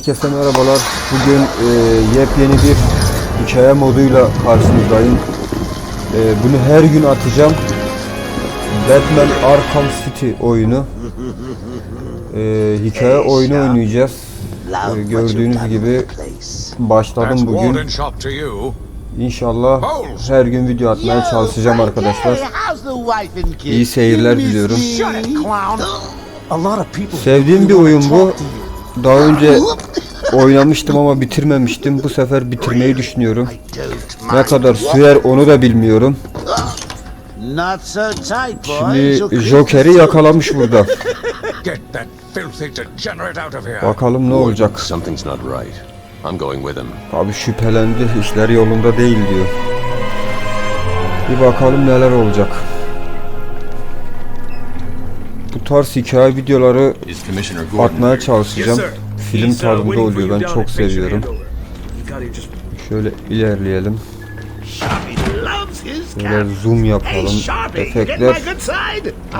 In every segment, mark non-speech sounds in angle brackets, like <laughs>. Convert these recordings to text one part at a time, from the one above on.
Herkese merhabalar. Bugün e, yepyeni bir hikaye moduyla karşınızdayım. E, bunu her gün atacağım. Batman Arkham City oyunu. E, hikaye oyunu oynayacağız. E, gördüğünüz gibi başladım bugün. İnşallah her gün video atmaya çalışacağım arkadaşlar. İyi seyirler diliyorum. Sevdiğim bir oyun bu. Daha önce oynamıştım ama bitirmemiştim. Bu sefer bitirmeyi düşünüyorum. Ne kadar sürer onu da bilmiyorum. Şimdi Joker'i yakalamış burada. Bakalım ne olacak. Abi şüphelendi. işler yolunda değil diyor. Bir bakalım neler olacak. Tarz hikaye videoları atmaya çalışacağım. Film tadında oluyor. Ben çok seviyorum. Şöyle ilerleyelim. Şöyle zoom yapalım. Efektler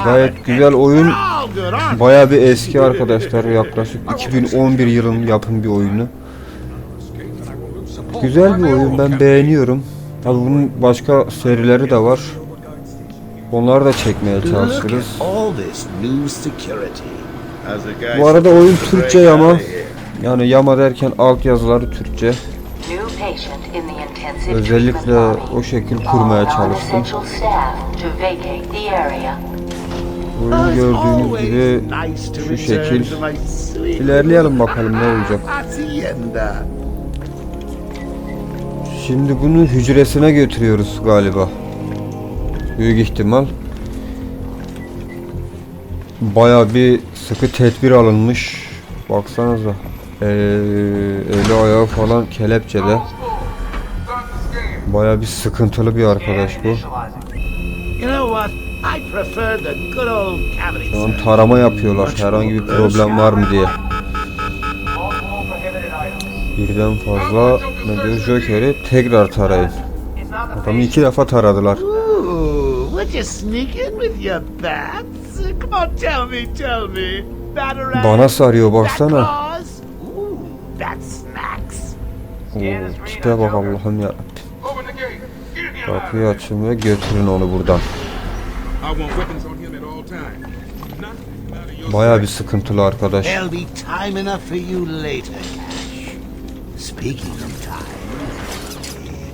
gayet güzel oyun. Baya bir eski arkadaşlar. Yaklaşık 2011 yılın yapım bir oyunu. Güzel bir oyun. Ben beğeniyorum. Tabi bunun başka serileri de var. Onları da çekmeye çalışırız. Bu arada oyun Türkçe yama. Yani yama derken altyazıları Türkçe. Özellikle o şekil kurmaya çalıştım. Oyunu gördüğünüz gibi şu şekil. İlerleyelim bakalım ne olacak. Şimdi bunu hücresine götürüyoruz galiba. Büyük ihtimal. Baya bir sıkı tedbir alınmış. Baksanıza. Ee, eli ayağı falan kelepçede. Baya bir sıkıntılı bir arkadaş bu. Şu an tarama yapıyorlar. Herhangi bir problem var mı diye. Birden fazla ne diyor Joker'i tekrar tarayın. Adamı iki defa taradılar. You sneak in with your bats? Come on, tell me, tell me. Batarang, Bana sarıyor baksana. claws? Ooh, snacks. Oo, tipe bak Allah'ım ya. Kapıyı açın ve götürün onu buradan. I want weapons on him at all times. Nothing out of your Baya bir sıkıntılı arkadaş. There'll be time enough for you later, Cash. Speaking of time,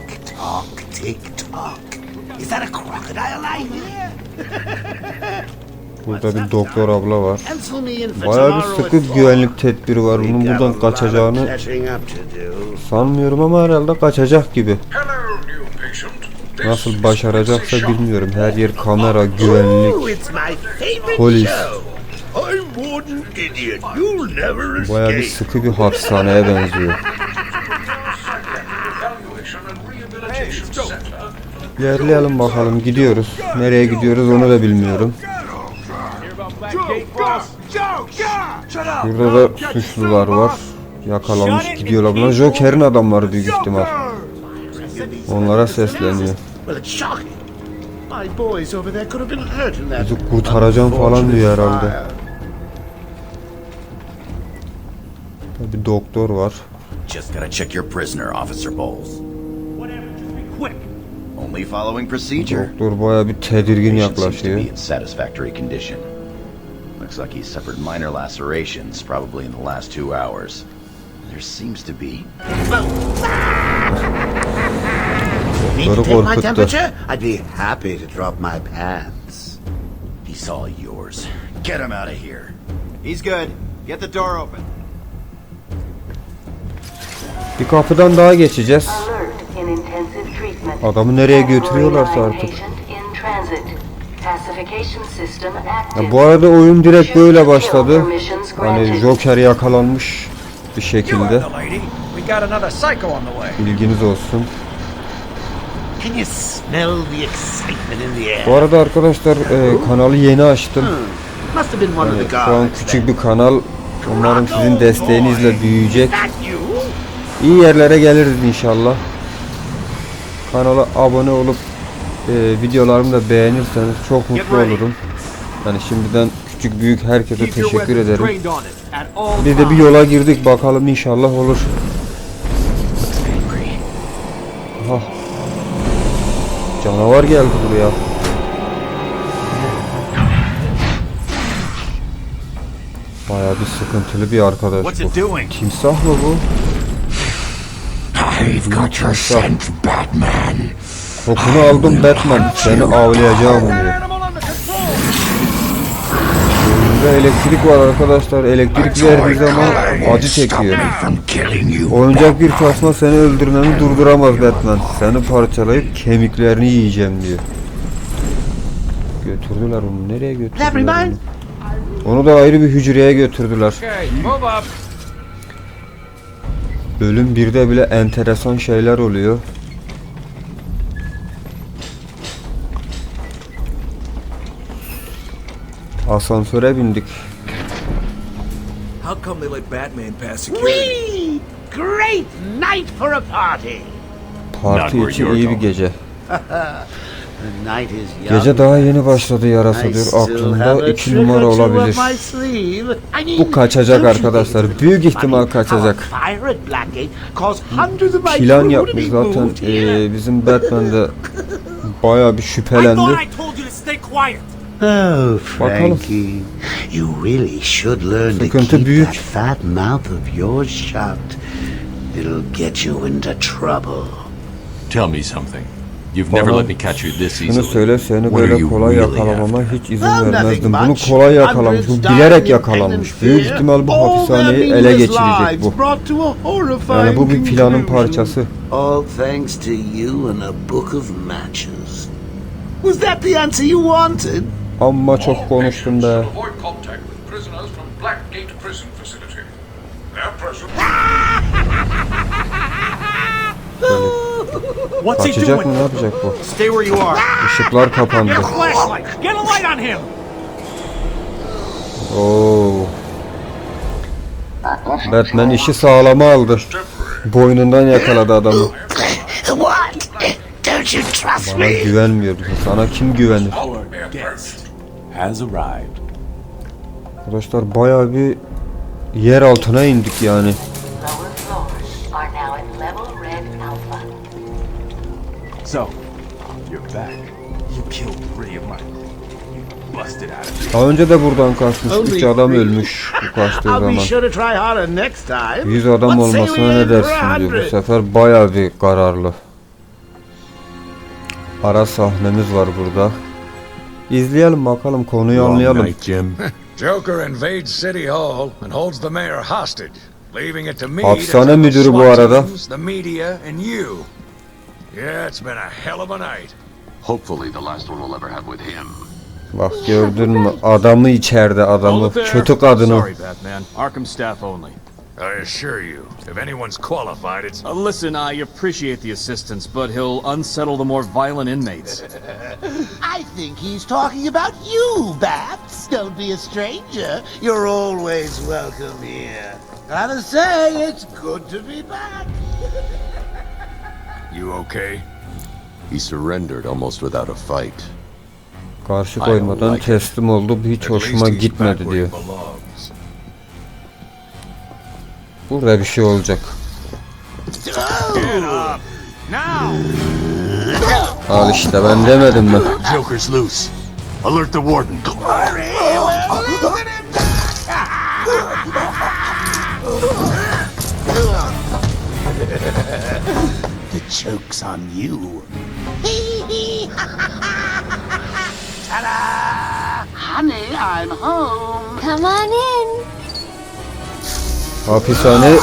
tick tock, tick tock. Is that a crocodile I hear? Burada bir doktor abla var. Pencil me in for Baya bir sıkı güvenlik tedbiri var. Bunun buradan kaçacağını sanmıyorum ama herhalde kaçacak gibi. Nasıl başaracaksa bilmiyorum. Her yer kamera, güvenlik. favorite Polis. show. I'm Warden Idiot. You'll never Baya bir sıkı bir hapishaneye benziyor. İlerleyelim bakalım. Gidiyoruz. Nereye gidiyoruz onu da bilmiyorum. Burada da suçlular var. Yakalamış gidiyorlar. Bunlar Joker'in adamları büyük ihtimal. Onlara sesleniyor. Bizi kurtaracağım falan diyor herhalde. Bir doktor var. Just gotta check your prisoner, Officer Bowles. Only following procedure. Doktor baya bir tedirgin Patient seems to yaklaşıyor. be in satisfactory condition. Looks like he's suffered minor lacerations, probably in the last two hours. There seems to be. Need to Doktoru take my korkuttu. temperature? I'd be happy to drop my pants. He's all yours. Get him out of here. He's good. Get the door open. Bir kapıdan daha geçeceğiz. Adamı nereye götürüyorlarsa artık. Ya bu arada oyun direkt böyle başladı. Hani Joker yakalanmış bir şekilde. Bilginiz olsun. Bu arada arkadaşlar e, kanalı yeni açtım. Of the Şu an küçük bir kanal. Umarım sizin desteğinizle büyüyecek. İyi yerlere geliriz inşallah. Kanala abone olup e, videolarımı da beğenirseniz çok mutlu olurum. Yani şimdiden Küçük büyük herkese teşekkür ederim. Biz de bir yola girdik bakalım inşallah olur. Aha. Canavar geldi buraya. Baya bir sıkıntılı bir arkadaş bu. Timsah mı bu? I've got your scent, Batman. Kokunu aldım Batman. Seni avlayacağım diyor. Oyunda elektrik var arkadaşlar. Elektrik verdiği zaman acı çekiyor. From killing you. Oyuncak bir tasma seni öldürmemi durduramaz Batman. Seni parçalayıp kemiklerini yiyeceğim diyor. Götürdüler onu. Nereye götürdüler onu? Onu da ayrı bir hücreye götürdüler. Bölüm 1'de bile enteresan şeyler oluyor. Asansöre bindik. How come they let Batman pass security? Whee! Great night for a party. Parti için iyi bir gece. <laughs> The night is young. Gece daha yeni başladı yarasa diyor. Aklımda iki numara olabilir. Bu kaçacak arkadaşlar. Büyük ihtimal kaçacak. how a fire at Blackgate caused hundreds of my Plan yapmış zaten. moved here? Ee, bizim Batman de bayağı bir şüphelendi. told you to stay quiet. Oh. Frankie, you really should learn to keep büyük. that fat mouth of yours shut. It'll get you into trouble. Tell me something. You've never let me catch you this Şunu easily. söyle seni What are böyle you kolay really yakalamama hiç izin nothing vermezdim. Bunu much. kolay yakalamış. Bilerek independent Büyük ihtimal bu hapishaneyi ele geçirecek bu. brought to a horrifying Yani bu bir planın conclusion. parçası. All thanks to you and a book of matches. Was that the answer you wanted? Amma çok konuştum be. Avoid Kaçacak mı doing? ne yapacak bu? Stay where you are. Işıklar kapandı. Flashlight. Get a light on him. Oo. Batman işi sağlama aldı. Boynundan yakaladı adamı. What? Don't you trust Bana me? güvenmiyordu. Sana kim güvenir? Arkadaşlar bayağı bir yer altına indik yani. So, you're back. You killed three of my. You busted out of Daha önce de buradan kaçmış. Üç adam ölmüş bu kaçtığı I'll be zaman. sure to try harder next time. 100 adam olmasına ne dersin diyor. Bu 100. sefer bayağı bir kararlı. Ara sahnemiz var burada. İzleyelim bakalım konuyu anlayalım. Jim. <laughs> Joker invades City Hall and holds the mayor hostage, leaving it to me Hapishane to tell the müdürü bu SWAT arada. teams, the media, and you. Yeah, it's been a hell of a night. Hopefully the last one we'll ever have with him. Bak gördün mü adamı içeride adamı kötü kadını. Sorry, Batman. Arkham staff only. I assure you, if anyone's qualified, it's Uh, listen, I appreciate the assistance, but he'll unsettle the more violent inmates. <laughs> I think he's talking about you, Bats. Don't be a stranger. You're always welcome here. Gotta say, it's good to be back. <laughs> you okay? He surrendered almost without a fight. Karşı koymadan teslim oldu. Hiç At hoşuma gitmedi diyor. Burada bir şey olacak. Al işte ben demedim mi? Joker's loose. Alert the warden. Joke's on you. Ta-da! Honey, I'm home. Come on in. Hapishane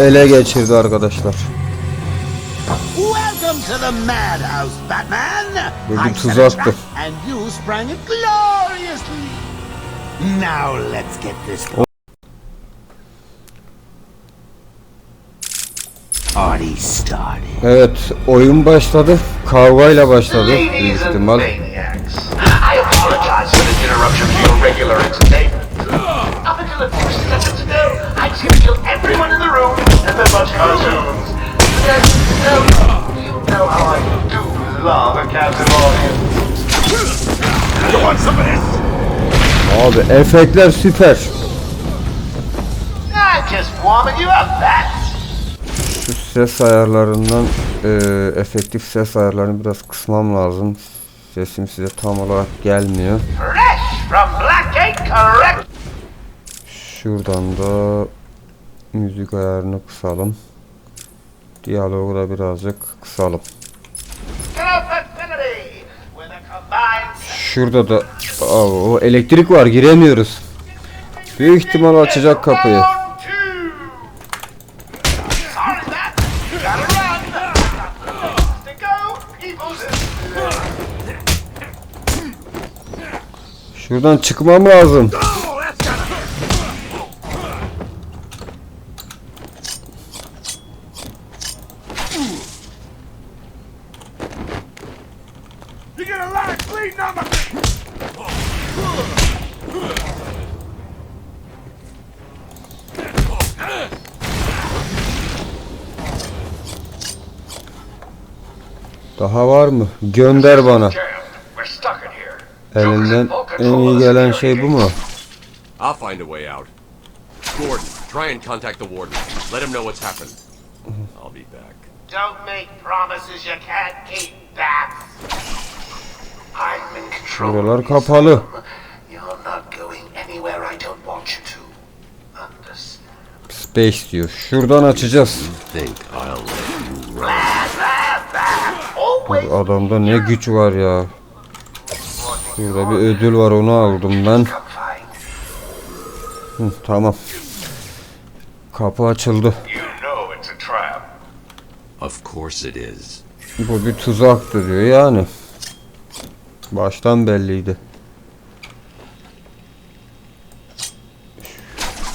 ele geçirdi arkadaşlar. Welcome to the madhouse, Batman. Bu bir set a tuzaktı. trap and you sprang it gloriously. Now let's get this party started. Evet oyun başladı. Kavgayla başladı büyük ihtimal. I I I? Abi efektler süper. I'm just warming you up, Bats. Ses ayarlarından e, efektif ses ayarlarını biraz kısmam lazım. Sesim size tam olarak gelmiyor. Şuradan da müzik ayarını kısalım. Diyalogu da birazcık kısalım. Şurada da o elektrik var giremiyoruz. Büyük ihtimal açacak kapıyı. Şuradan çıkmam lazım. Daha var mı? Gönder bana. Jammed. We're stuck in here. Elinden en iyi gelen şey bu mu? I'll find a way out. Gordon, try and contact the warden. Let him know what's happened. I'll be back. Don't make promises you can't keep, Bats. I'm in control. Buralar kapalı. You're not going anywhere I don't want you to. Understand? Space diyor. Şuradan açacağız. Think I'll let you run. Always Abi adamda ne güç var ya. Şurada bir ödül var onu aldım ben. Hı, tamam. Kapı açıldı. Of course it is. Bu bir tuzaktı diyor yani. Baştan belliydi.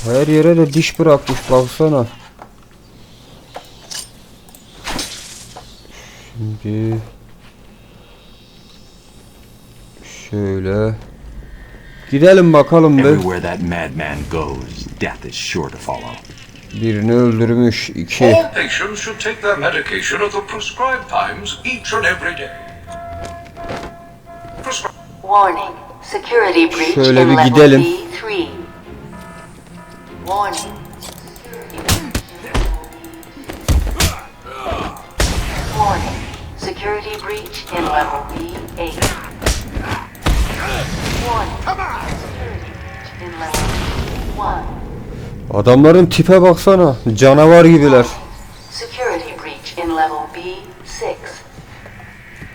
Her yere de diş bırakmış baksana. Şimdi şöyle gidelim bakalım bir. Everywhere that madman goes, death is sure to follow. Birini öldürmüş. iki. All patients should take their medication at the prescribed times each and every day. Prescri- Warning. Security breach Şöyle in bir level gidelim. B3. Warning. Warning. Security breach in level B8. Adamların tipe baksana. Canavar gibiler. Security breach in level B6.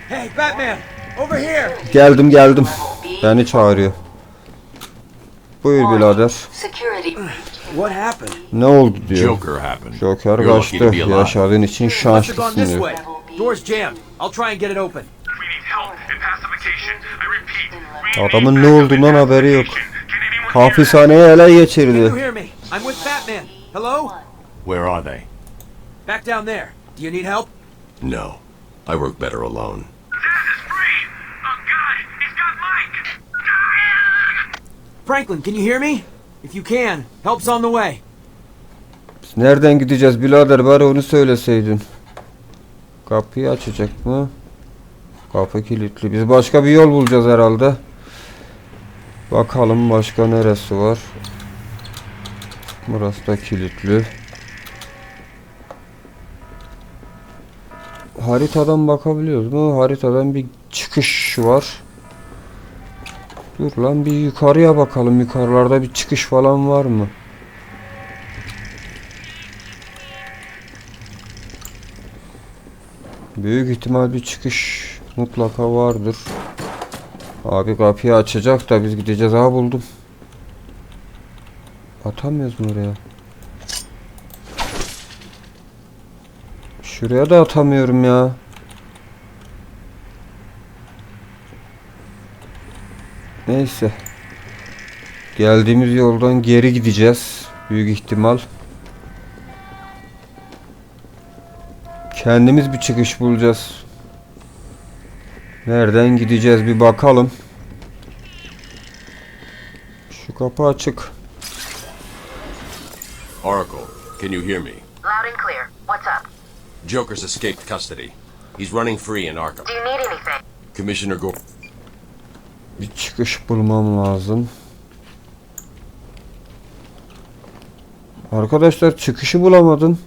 Hey, Batman! Over here! Geldim geldim. Beni çağırıyor. Buyur birader. What happened? Ne oldu diyor. Joker happened. Joker kaçtı. Yaşadığın için şanslısın diyor. Door's jammed. I'll try and get it open. We need help Adamın ne olduğundan haberi yok. Hapishaneye ele geçirdi. hear me? I'm with Batman. Hello? Where are they? Back down there. Do you need help? No. I work better alone. Zaz is free. Oh God, he's got Mike. Franklin, can you hear me? If you can, help's on the way. Biz nereden gideceğiz birader bari onu söyleseydin. Kapıyı açacak mı? Kapı kilitli. Biz başka bir yol bulacağız herhalde. Bakalım başka neresi var. Burası da kilitli. Haritadan bakabiliyoruz mu? Haritadan bir çıkış var. Dur lan bir yukarıya bakalım. Yukarılarda bir çıkış falan var mı? Büyük ihtimal bir çıkış mutlaka vardır. Abi kapıyı açacak da biz gideceğiz. Ha buldum. Atamıyoruz mu oraya? Şuraya da atamıyorum ya. Neyse. Geldiğimiz yoldan geri gideceğiz. Büyük ihtimal. Kendimiz bir çıkış bulacağız. Nereden gideceğiz bir bakalım. Şu kapı açık. Oracle, can you hear me? Loud and clear. What's up? Joker's escaped custody. He's running free in Arkham. Do you need anything? Commissioner Go... Bir çıkış bulmam lazım. Arkadaşlar çıkışı bulamadım.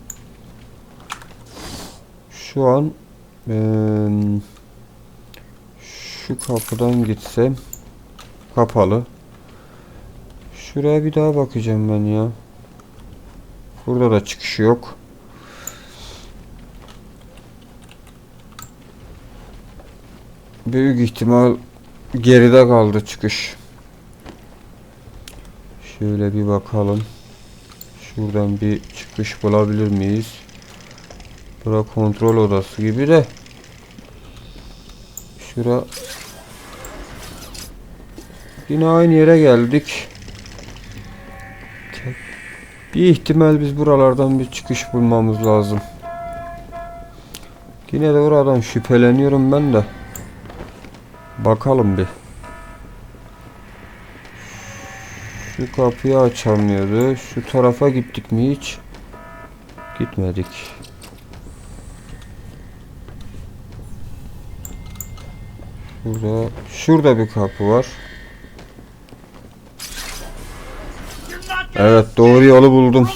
Şu an... Ee şu kapıdan gitsem kapalı. Şuraya bir daha bakacağım ben ya. Burada da çıkış yok. Büyük ihtimal geride kaldı çıkış. Şöyle bir bakalım. Şuradan bir çıkış bulabilir miyiz? Bura kontrol odası gibi de. Şura Yine aynı yere geldik. Bir ihtimal biz buralardan bir çıkış bulmamız lazım. Yine de oradan şüpheleniyorum ben de. Bakalım bir. Şu kapıyı açamıyordu. Şu tarafa gittik mi hiç? Gitmedik. Şurada, şurada bir kapı var. Evet doğru yolu buldum.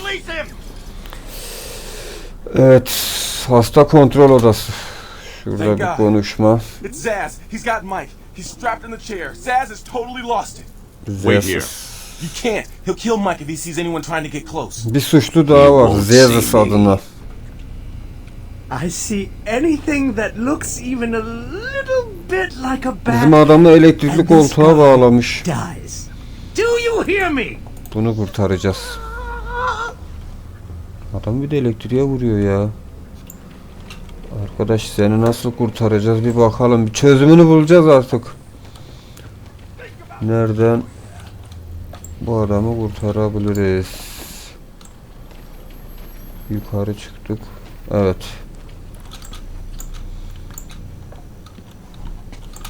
Evet hasta kontrol odası. Şurada bir konuşma. It's Zaz. He's got Mike. He's strapped in the chair. Zaz has totally lost it. Wait here. You can't. He'll kill Mike if he sees anyone trying to get close. Bir suçlu daha var. me. adına. I see anything that looks even a little bit like a Bizim bat adamı elektrikli koltuğa bağlamış. dies. Do you hear me? Bunu kurtaracağız. Adam bir de elektriğe vuruyor ya. Arkadaş seni nasıl kurtaracağız bir bakalım. Bir çözümünü bulacağız artık. Nereden bu adamı kurtarabiliriz? Yukarı çıktık. Evet.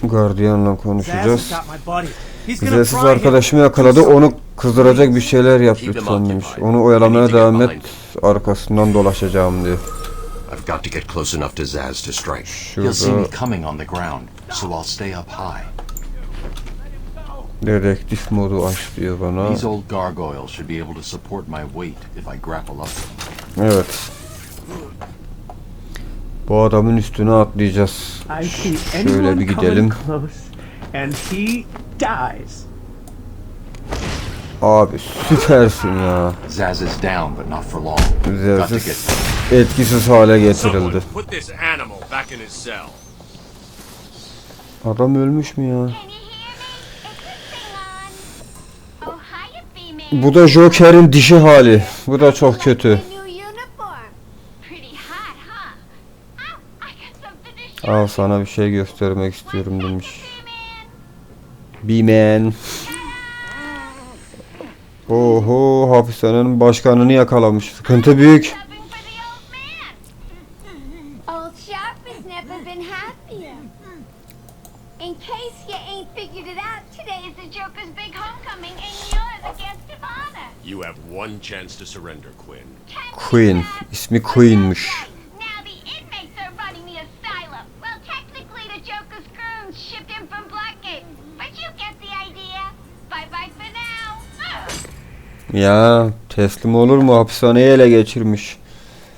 Gardiyanla konuşacağız. Vizesiz arkadaşımı yakaladı. Onu kızdıracak bir şeyler yap lütfen demiş. Onu oyalamaya devam et. Arkasından dolaşacağım diyor. I've got to get close enough to Zaz to strike. He'll see me coming on the ground, so I'll stay up high. dedektif modu aç diyor bana. These old gargoyles should be able to support my weight if I grapple up. Evet. Bu adamın üstüne atlayacağız. Şöyle bir gidelim. and he dies. Abi süpersin ya. Zaz is down, but not for long. Get etkisiz hale getirildi. put this animal back in his cell. Adam ölmüş mü ya? Oh. Bu da Joker'in dişi hali. Bu da çok kötü. Al sana bir şey göstermek istiyorum demiş. B-Man. Oho hapishanenin başkanını yakalamış. Sıkıntı büyük. Something for the Ya teslim olur mu? Hapishaneyi ele geçirmiş.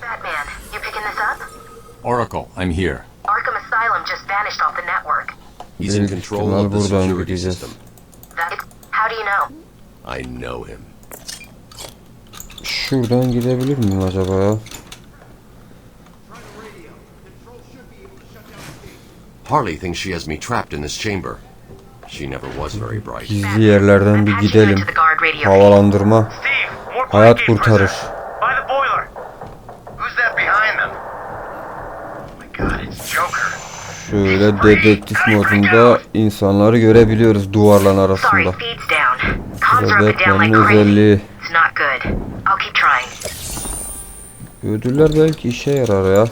Batman, you picking this up? Oracle, I'm here. Arkham Asylum just vanished off the network. He's in control of the security gideceğiz. system. How do you know? I know him. Şuradan gidebilir miyim acaba ya? Harley thinks she has me trapped in this chamber. She never was very bright. Gizli yerlerden bir gidelim. Havalandırma hayat kurtarır. Şöyle dedektif modunda insanları görebiliyoruz duvarların arasında. crazy. özelliği. Ödüller belki işe yarar ya.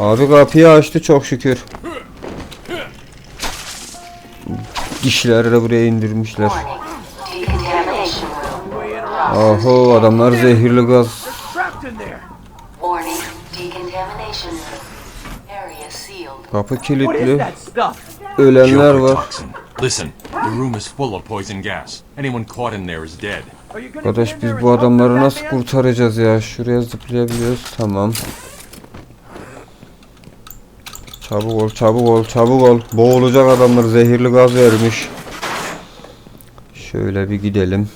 Abi kapıyı açtı çok şükür. Dişleri de buraya indirmişler. Aho adamlar zehirli gaz. Kapı kilitli. Ölenler var. Listen, The room is full of poison gas. Anyone caught in there is dead. Arkadaş biz bu adamları nasıl kurtaracağız ya? Şuraya zıplayabiliyoruz. Tamam. Çabuk ol, çabuk ol, çabuk ol. Boğulacak adamlar zehirli gaz vermiş. Şöyle bir gidelim.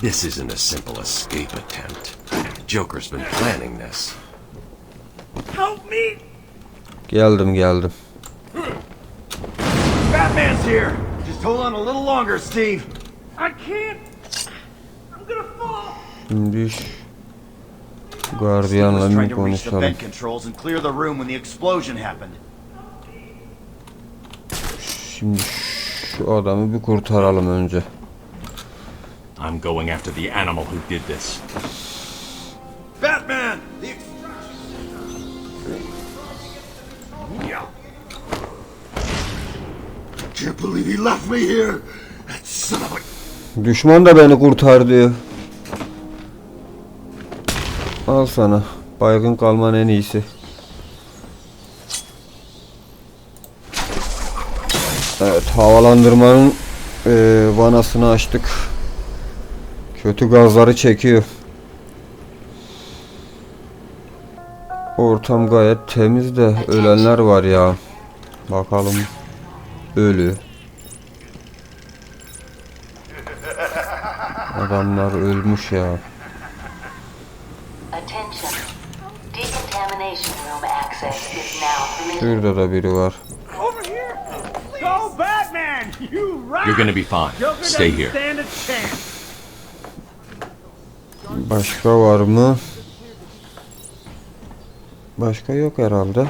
This isn't a simple escape attempt. Joker's been planning this. Help me! Geldim, geldim. Batman's here! Just hold on a little longer, Steve. I can't. I'm gonna fall. Şimdi reach the konuşalım. vent controls and clear the room when the explosion happened. Şimdi şu adamı bir kurtaralım önce. I'm going after the animal who did this. Batman! The Can't believe he left me here. That son of a... Düşman da beni kurtar diyor. Al sana. Baygın kalman en iyisi. Evet havalandırmanın eee, vanasını açtık. Kötü gazları çekiyor. Ortam gayet temiz de ölenler var ya. Bakalım. Ölü. Adamlar ölmüş ya. Attention. Decontamination room access is now permitted. Şurada da biri var. You're gonna be fine. Stay here. Başka var mı? Başka yok herhalde.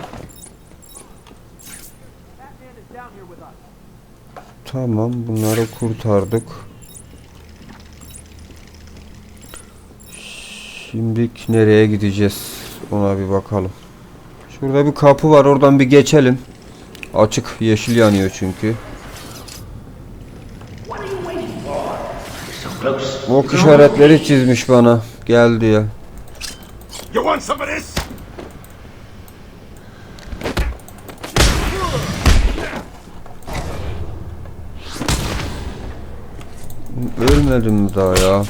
Tamam bunları kurtardık. Şimdi nereye gideceğiz? Ona bir bakalım. Şurada bir kapı var oradan bir geçelim. Açık yeşil yanıyor çünkü. Ok işaretleri çizmiş bana. Gel diye. Ölmedim daha ya?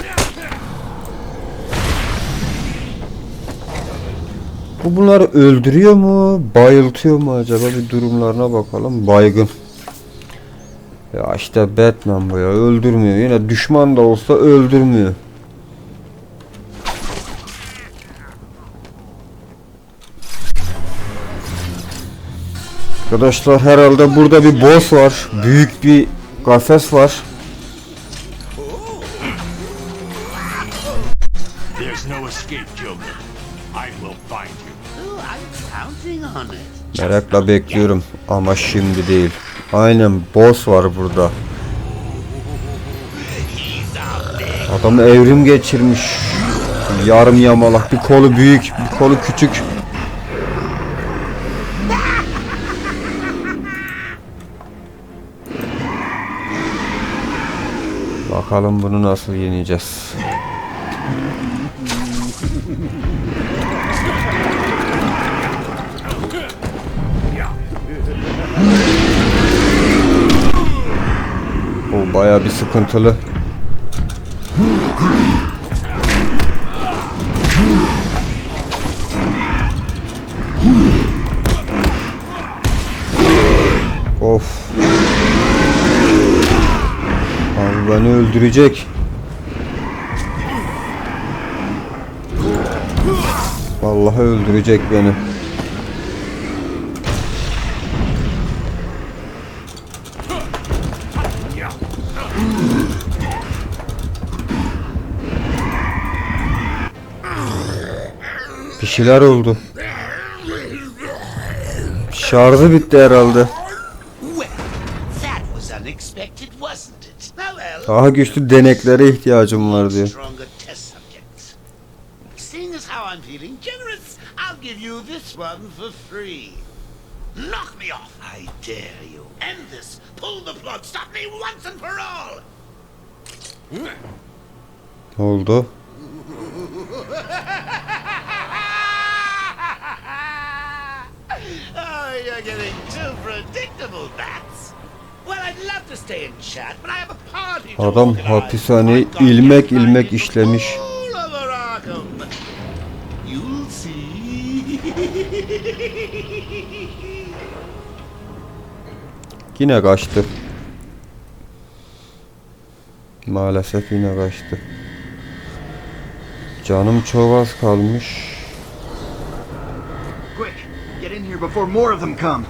Bu bunları öldürüyor mu? Bayıltıyor mu acaba? Bir durumlarına bakalım. Baygın. Ya işte Batman bu ya. Öldürmüyor. Yine düşman da olsa öldürmüyor. Arkadaşlar herhalde burada bir boss var. Büyük bir kafes var. Merakla bekliyorum ama şimdi değil. Aynen boss var burada. Adam evrim geçirmiş. Yarım yamalak. Bir kolu büyük, bir kolu küçük. Bakalım bunu nasıl yeneceğiz. Baya bir sıkıntılı. Of. Abi beni öldürecek. Vallahi öldürecek beni. Şeyler oldu. Şarjı bitti herhalde. Daha güçlü deneklere ihtiyacım var diyor. Stronger test subjects. Seeing as how I'm feeling generous, I'll give you this one for free. Knock me off, I dare you. End this. Pull the plug. Stop me once and for all. Ne oldu? Ay you're getting too predictable, Bats. Well, I'd love to stay and chat, but I have a party to Adam got ilmek ilmek işlemiş. Yine kaçtı. Maalesef yine kaçtı. Canım çok az kalmış. Quick, get in here before more of them come.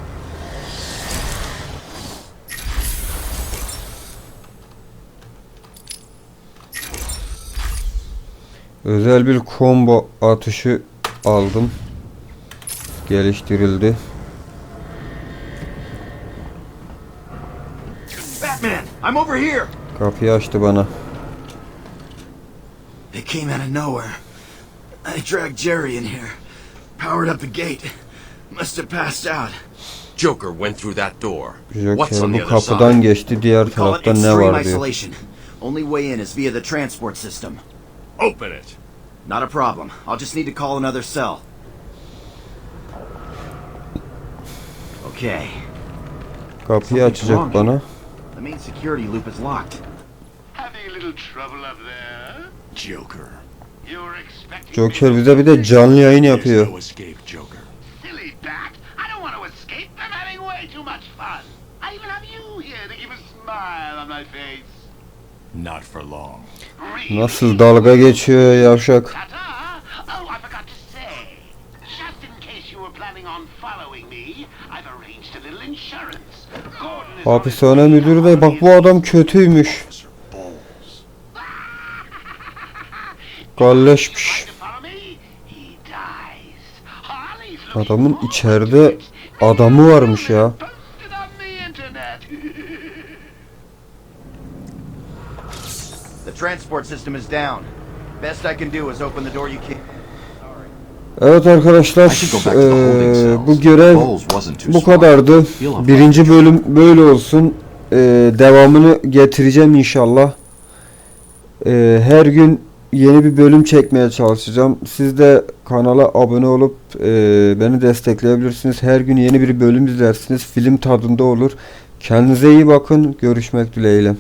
Özel bir combo atışı aldım. Geliştirildi. Batman, I'm over here. Kapıyı açtı bana. They came out of nowhere. I dragged Jerry in here, powered up the gate. Must have passed out. Joker went through that door. What's on the bu other kapıdan side? geçti. Diğer We call it tarafta ne extreme var diyor. isolation. Only way in is via the transport system. Open it. Not a problem. I'll just need to call another cell. Okay. Kapıyı açacak bana. The main security loop is locked. Having a little trouble up there? Joker. You're expecting Joker bize bir de canlı yayın yapıyor. escape, Joker. Silly bat. I don't want to escape. I'm having way too much fun. I even have you here to keep a smile on my face. Not for long. Nasıl dalga geçiyor yavşak. Hapishane müdürü de bak bu adam kötüymüş. Galleşmiş. Adamın içeride adamı varmış ya. posted on the internet. The transport system is down. Best I can do is open the door you can. Evet arkadaşlar eee, bu görev bu kadardı. Birinci bölüm böyle olsun. Eee, devamını getireceğim inşallah. Eee, her gün yeni bir bölüm çekmeye çalışacağım. Siz de kanala abone olup eee, beni destekleyebilirsiniz. Her gün yeni bir bölüm izlersiniz. Film tadında olur. Kendinize iyi bakın. Görüşmek dileğiyle.